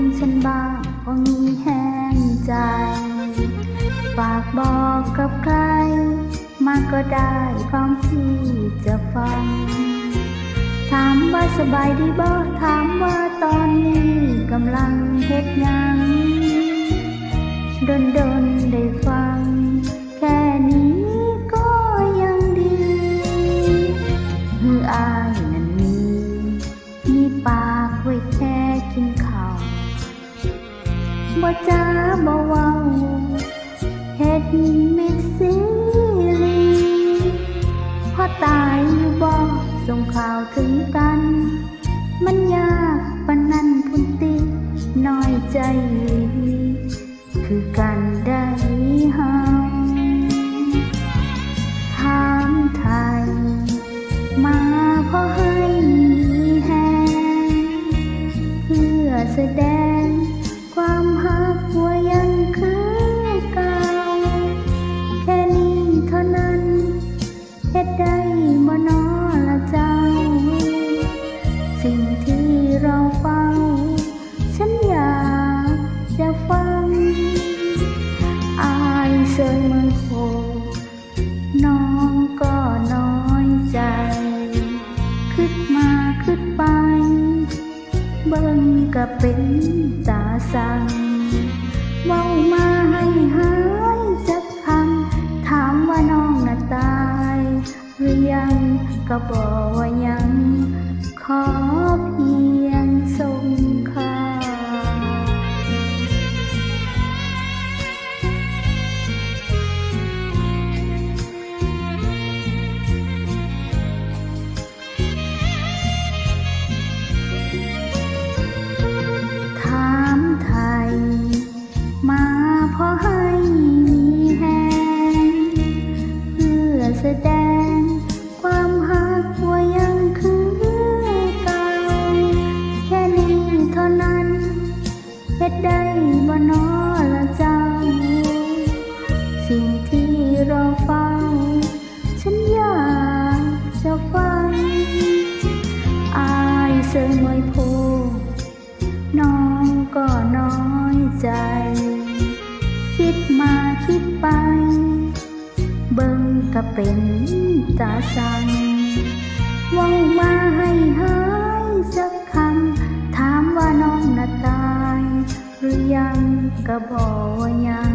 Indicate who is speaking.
Speaker 1: ถึงฉันบ้างพอมีแห้งใจ ฝากบอกกับใคร มาก็ได้พร้อมที่จะฟัง ถามว่าสบายดีบ่ถามว่าตอนนี้กำลังเฮ็ดยังดนดนๆได้ฟัง แค่นี้ก็ยังดีมืออายนั้น บ่จ้าบ่เว้าเฮ็ดมิดซีลีพอตายอยู่บ่ส่งข่าวถึงกัน มันยากปานนั้นพุ่นติน้อยใจคือกันได้เฮาถามไทย มาเพราะให้แหงเพื่อแสดง เบิ่งก็เป็นตาสั่งเว้ามาให้หายจักคำถามว่าน้องน่ะตาย หรือยังก็บอกว่ายังขอ ดได้บ่นอละเจ้า สิ่งที่รอเฝ้า ฉันอยากจะฟังอายเสยมวยโพน้องก็น้อยใจ คิดมาคิดไป เบิ่งก็เป็นตาสังว่ามาให้หายสักคำถามว่าน้องหน่ะตา หรือยังก็บอกว่ายัง